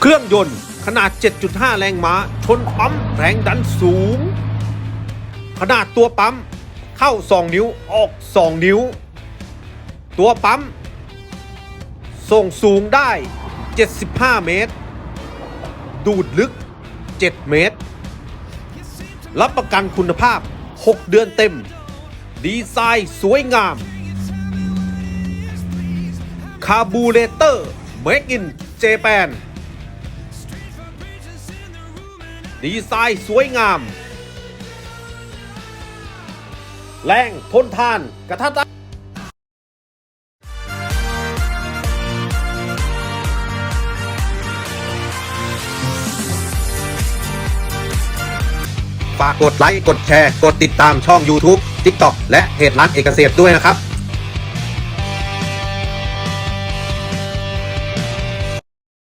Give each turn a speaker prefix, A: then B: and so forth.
A: เครื่องยนต์ขนาด 7.5 แรงม้า ชนปั๊มแรงดันสูง ขนาดตัวปั๊มเข้า 2 นิ้วออก 2 นิ้ว ตัวปั๊ม ส่งสูงได้ 75 เมตร ดูดลึก 7 เมตร รับประกันคุณภาพ 6 เดือนเต็ม ดีไซน์สวยงาม คาบูเลเตอร์ Make in Japan ดีไซน์สวยงาม แรงทนทานกระทัดรัฝากกดไลค์ กดแชร์ กดติดตามช่อง YouTube TikTok และเพจร้านเอกเษตรด้วยนะครับ